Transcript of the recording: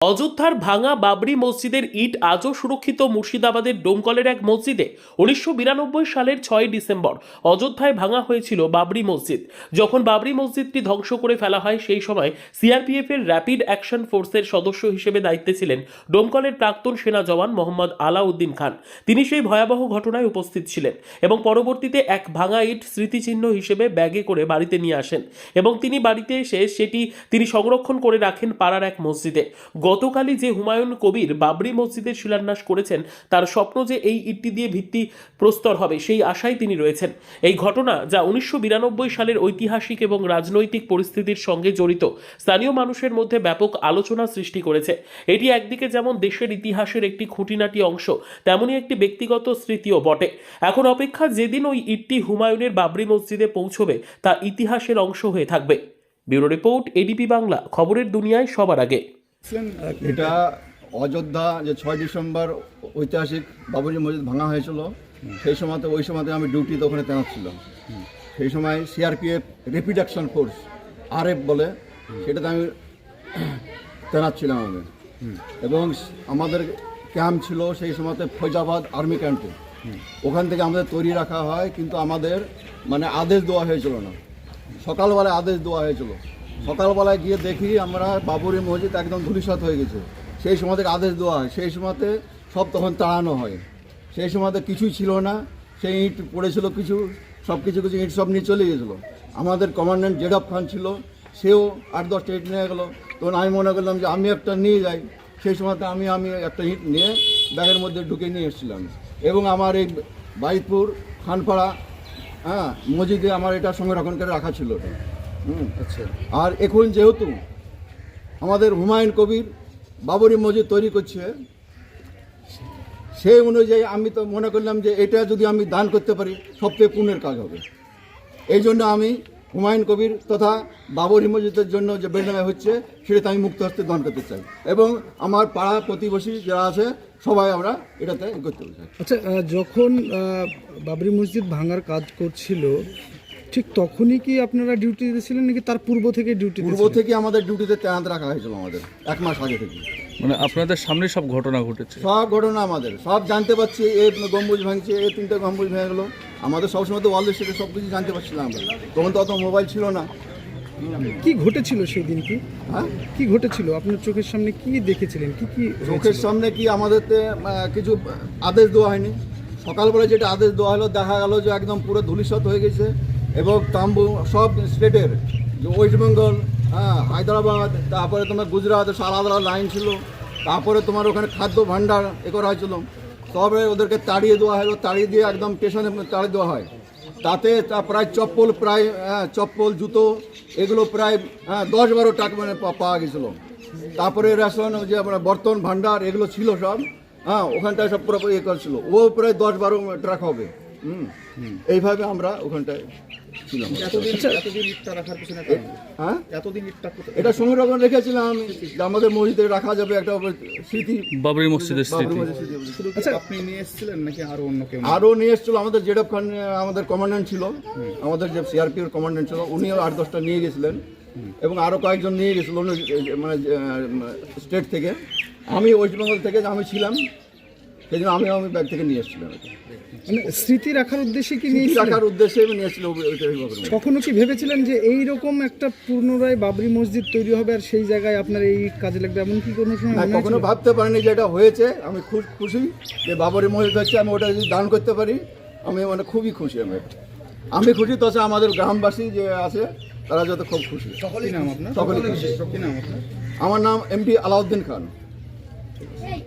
অযোধ্যার ভাঙা বাবরি মসজিদের ইট আজও সুরক্ষিত মুর্শিদাবাদের ডোমকলের এক মসজিদে উনিশশো বিরানব্বই সালের ছয় ডিসেম্বর অযোধ্যায় ভাঙা হয়েছিল বাবরি মসজিদ। যখন বাবরি মসজিদটি ধ্বংস করে ফেলা হয়, সেই সময় সিআরপিএফ এর র্যাপিড অ্যাকশন ফোর্সের সদস্য হিসেবে দায়িত্বে ছিলেন ডোমকলের প্রাক্তন সেনা জওয়ান মোহাম্মদ আলাউদ্দিন খান। তিনি সেই ভয়াবহ ঘটনায় উপস্থিত ছিলেন এবং পরবর্তীতে এক ভাঙা ইট স্মৃতিচিহ্ন হিসেবে ব্যাগে করে বাড়িতে নিয়ে আসেন এবং তিনি বাড়িতে এসে সেটি তিনি সংরক্ষণ করে রাখেন পাড়ার এক মসজিদে। গতকালই যে হুমায়ুন কবির বাবরি মসজিদের শিলান্যাস করেছেন, তার স্বপ্ন যে এই ইটটি দিয়ে ভিত্তি প্রস্তর হবে, সেই আশায় তিনি রয়েছেন। এই ঘটনা যা উনিশশো বিরানব্বই সালের ঐতিহাসিক এবং রাজনৈতিক পরিস্থিতির সঙ্গে জড়িত, স্থানীয় মানুষের মধ্যে ব্যাপক আলোচনা সৃষ্টি করেছে। এটি একদিকে যেমন দেশের ইতিহাসের একটি খুঁটিনাটি অংশ তেমনই একটি ব্যক্তিগত স্মৃতিও বটে। এখন অপেক্ষা যেদিন ওই ইটটি হুমায়ুনের বাবরি মসজিদে পৌঁছবে, তা ইতিহাসের অংশ হয়ে থাকবে। ব্যুরো রিপোর্ট এডিপি বাংলা, খবরের দুনিয়ায় সবার আগে। এটা অযোধ্যা যে ছয় ডিসেম্বর ঐতিহাসিক বাবুজি মসজিদ ভাঙা হয়েছিল, সেই সময়তে, ওই সময়তে আমি ডিউটিতে ওখানে তৈনাত ছিলাম। সেই সময় CRPF rapid action force RF বলে, সেটাতে আমি তৈনাত ছিলাম আমি। এবং আমাদের ক্যাম্প ছিল সেই সময়তে ফৈজাবাদ আর্মি ক্যাম্পে ওখান থেকে আমাদের তৈরি রাখা হয়, কিন্তু আমাদের মানে আদেশ দেওয়া হয়েছিল না। সকালবেলায় আদেশ দেওয়া হয়েছিল। সকালবেলায় গিয়ে দেখি আমরা বাবুরি মসজিদ একদম ধূলিসাৎ হয়ে গেছে। সেই সময় থেকে আদেশ দেওয়া হয়, সেই সময়তে সব তখন তাড়ানো হয়। সেই সময়তে কিছুই ছিল না, সেই ইট পড়েছিল কিছু, সব কিছু কিছু ইট সব নিয়ে চলে গেছিল। আমাদের কমান্ড্যান্ট জেডব খান ছিল, সেও আট দশটা ইট নিয়ে গেলো। তখন আমি মনে করলাম যে আমি একটা নিয়ে যাই। সেই সময়তে আমি আমি একটা ইট নিয়ে ব্যাগের মধ্যে ঢুকে নিয়ে এসেছিলাম। এবং আমার এই বাইতপুর, খানপাড়া হ্যাঁ মসজিদে আমার এটা সংরক্ষণ করে রাখা ছিল। আর এখন যেহেতু আমাদের হুমায়ুন কবির বাবরি মসজিদ তৈরি করছে, সেই অনুযায়ী আমি তো মনে করলাম যে এটা যদি আমি দান করতে পারি, সবচেয়ে পুণ্যের কাজ হবে। এই জন্য আমি হুমায়ুন কবির তথা বাবরি মসজিদের জন্য যে বেনামে হচ্ছে, সেটাতে আমি মুক্ত হস্তে দান করতে চাই। এবং আমার পাড়া প্রতিবেশী যারা আছে, সবাই আমরা এটাতে করতে চাই। আচ্ছা যখন বাবরি মসজিদ ভাঙার কাজ করছিল ঠিক তখনই কি আপনারা ডিউটিতে ছিলেন নাকি তার পূর্ব থেকে ডিউটি পূর্ব থেকে আমাদের ডিউটিতে তৈনাত রাখা হয়েছিল আমাদের এক মাস আগে থেকে। মানে আপনাদের সামনে সব ঘটনা ঘটেছে? সব ঘটনা আমাদের সব জানতে পারছি এ গম্বুজ ভাঙছে এ তিনটে গম্বুজ ভেঙে গেলো। আমাদের সবসময় তো ওয়ার্ল্ড সেটা সব কিছু জানতে পারছিলাম আমরা। তখন তো অত মোবাইল ছিল না। কি ঘটেছিল সেই দিন কি? হ্যাঁ? কি ঘটেছিল? আপনার চোখের সামনে কি দেখেছিলেন? কি কি চোখের সামনে কি আমাদের কিছু আদেশ দেওয়া হয়নি। সকালবেলা যেটা আদেশ দেওয়া হলো দেখা গেল যে একদম পুরো ধূলিসাৎ হয়ে গেছে। এবং তাম্বু সব স্টেটের যে ওয়েস্ট বেঙ্গল হ্যাঁ হায়দ্রাবাদ তারপরে তোমার গুজরাট আলাদা আলাদা লাইন ছিল তারপরে তোমার ওখানে খাদ্য ভাণ্ডার এ করা হয়েছিল। তবে ওদেরকে তাড়িয়ে দেওয়া হলো তাড়িয়ে দিয়ে একদম স্টেশনে তাড়িয়ে দেওয়া হয়। তাতে প্রায় চপ্পল প্রায় হ্যাঁ, চপ্পল জুতো এগুলো প্রায় হ্যাঁ দশ বারো টাকা মানে পাওয়া গেছিল। তারপরে রেশন যে আমরা বর্তন ভাণ্ডার এগুলো ছিল সব হ্যাঁ ওখানটায় সব পুরো ইয়ে করছিল ও প্রায় দশ বারো ট্রাক হবে। এইভাবে আমরা ওখানটায় ছিলাম। হ্যাঁ? এটা সংরক্ষণ রেখেছিলাম আমি যে আমাদের মসজিদে রাখা যাবে একটা স্মৃতি। বাবরি মসজিদের। আচ্ছা আপনি নিয়ে এসেছিলেন নাকি আরও অন্য কেউ? আরও নিয়ে এসেছিল আমাদের জেডব খান আমাদের কমান্ড্যান্ট ছিল। আমাদের যে সিআরপির কমান্ড্যান্ট ছিল উনিও আট দশটা নিয়ে গেছিলেন। এবং আরও কয়েকজন নিয়ে গেছিল অন্য মানে স্টেট থেকে। আমি ওয়েস্ট বেঙ্গল থেকে আমি ছিলাম। সেই জন্য আমি আমি ব্যাগ থেকে নিয়ে এসেছিলাম এটা। মানে স্মৃতি রাখার উদ্দেশ্যে কি স্মৃতি নিয়েছিলেন? রাখার উদ্দেশ্যে আমি ওই- ওইটাই কখনো কি ভেবেছিলেন যে এই রকম একটা পুনরায় বাবরি মসজিদ তৈরি হবে আর সেই জায়গায় আপনার এই কাজে লাগবে? এমন কি কোনো সময় কখনো ভাবতে পারিনি যে এটা হয়েছে। আমি খুব খুশি যে বাবরি মসজিদ হচ্ছে আমি ওটা যদি দান করতে পারি আমি মানে খুবই খুশি আমি। আমি খুশি তাছাড়া আমাদের গ্রামবাসী যে আছে তারা যত খুব খুশি। কি নাম আপনার? সকলে খুশি। আমার নাম এমডি আলাউদ্দিন খান।